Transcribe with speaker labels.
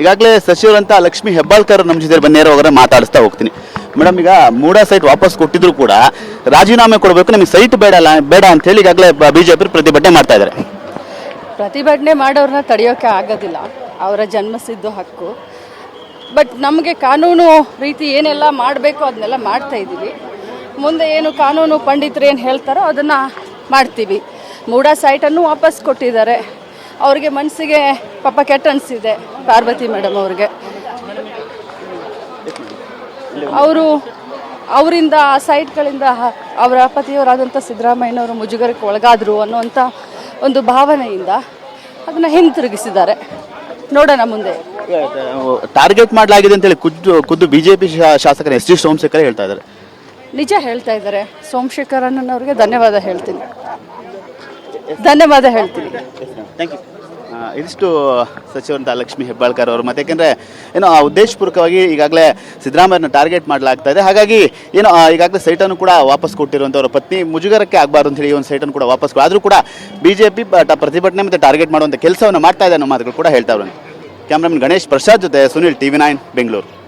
Speaker 1: ಈಗಾಗಲೇ ಸಚಿವರಂತ ಲಕ್ಷ್ಮಿ ಹೆಬ್ಬಾಳ್ಕರ್ ನಮ್ಮ ಜೊತೆ ಬನ್ನೇರ ಹೋಗ್ರೆ ಮಾತಾಡಿಸ್ತಾ ಹೋಗ್ತೀನಿ. ಮೇಡಮ್, ಈಗ ಮೂಡ ಸೈಟ್ ವಾಪಸ್ ಕೊಟ್ಟಿದ್ರು ಕೂಡ ರಾಜೀನಾಮೆ ಕೊಡಬೇಕು, ನಮಗೆ ಸೈಟ್ ಬೇಡ ಬೇಡ ಅಂತ ಹೇಳಿ ಈಗಾಗಲೇ ಬಿಜೆಪಿ ಪ್ರತಿಭಟನೆ ಮಾಡ್ತಾ ಇದ್ದಾರೆ.
Speaker 2: ಪ್ರತಿಭಟನೆ ಮಾಡೋರನ್ನ ತಡೆಯೋಕೆ ಆಗೋದಿಲ್ಲ. ಅವರ ಜನ್ಮಸಿದ್ದು ಹಕ್ಕು. ಬಟ್ ನಮಗೆ ಕಾನೂನು ರೀತಿ ಏನೆಲ್ಲ ಮಾಡಬೇಕು ಅದನ್ನೆಲ್ಲ ಮಾಡ್ತಾ ಇದ್ದೀವಿ. ಮುಂದೆ ಏನು ಕಾನೂನು ಪಂಡಿತರು ಏನು ಹೇಳ್ತಾರೋ ಅದನ್ನು ಮಾಡ್ತೀವಿ. ಮೂಡ ಸೈಟನ್ನು ವಾಪಸ್ ಕೊಟ್ಟಿದ್ದಾರೆ. ಅವ್ರಿಗೆ ಮನಸ್ಸಿಗೆ ಪಾಪ ಕೆಟ್ಟ ಅನಿಸಿದೆ ಪಾರ್ವತಿ ಮೇಡಮ್ ಅವ್ರಿಗೆ. ಅವರು ಅವರಿಂದ ಆ ಸೈಟ್ಗಳಿಂದ ಅವರ ಪತಿಯವರಾದಂಥ ಸಿದ್ದರಾಮಯ್ಯನವರು ಮುಜುಗರಕ್ಕೆ ಒಳಗಾದರು ಅನ್ನುವಂಥ ಒಂದು ಭಾವನೆಯಿಂದ ಅದನ್ನು ಹಿಂತಿರುಗಿಸಿದ್ದಾರೆ. ನೋಡೋಣ ಮುಂದೆ.
Speaker 1: ಟಾರ್ಗೆಟ್ ಮಾಡಲಾಗಿದೆ ಅಂತೇಳಿ ಖುದ್ದು ಖುದ್ದು ಬಿಜೆಪಿ ಶಾಸಕ ಎಸ್ ಜಿ ಸೋಮಶೇಖರ್ ಹೇಳ್ತಾ ಇದ್ದಾರೆ.
Speaker 2: ನಿಜ ಹೇಳ್ತಾ ಇದ್ದಾರೆ. ಸೋಮಶೇಖರ್ ಅಣ್ಣನವ್ರಿಗೆ ಧನ್ಯವಾದ ಹೇಳ್ತೀನಿ. ಧನ್ಯವಾದ ಹೇಳ್ತೀನಿ.
Speaker 1: ಥ್ಯಾಂಕ್ ಯು ಇದಿಷ್ಟು ಸಚಿವರಂತ ಲಕ್ಷ್ಮಿ ಹೆಬ್ಬಾಳ್ಕರ್ ಅವರು. ಮತ್ತೆ ಯಾಕೆಂದ್ರೆ, ಏನೋ, ಆ, ಉದ್ದೇಶಪೂರ್ವಕವಾಗಿ ಈಗಾಗಲೇ ಸಿದ್ದರಾಮಯ್ಯನ ಟಾರ್ಗೆಟ್ ಮಾಡಲಾಗ್ತಾ ಇದೆ. ಹಾಗಾಗಿ, ಏನೋ ಈಗಾಗಲೇ ಸೈಟನ್ನು ಕೂಡ ವಾಪಸ್ ಕೊಟ್ಟಿರುವಂಥವ್ರ ಪತ್ನಿ ಮುಜುಗರಕ್ಕೆ ಆಗಬಾರ್ದು ಅಂತ ಹೇಳಿ ಒಂದು ಸೈಟನ್ನು ಕೂಡ ವಾಪಸ್ ಆದರೂ ಕೂಡ ಬಿಜೆಪಿ ಪ್ರತಿಭಟನೆ ಮತ್ತು ಟಾರ್ಗೆಟ್ ಮಾಡುವಂಥ ಕೆಲಸವನ್ನು ಮಾಡ್ತಾ ಇದೆ ಅನ್ನೋ ಮಾತುಗಳು ಕೂಡ ಹೇಳ್ತಾ ಇದ್ದಾರೆ ಕ್ಯಾಮ್ರಾಮನ್ ಗಣೇಶ್ ಪ್ರಸಾದ್ ಜೊತೆ ಸುನಿಲ್, ಟಿವಿ ನೈನ್, ಬೆಂಗಳೂರು.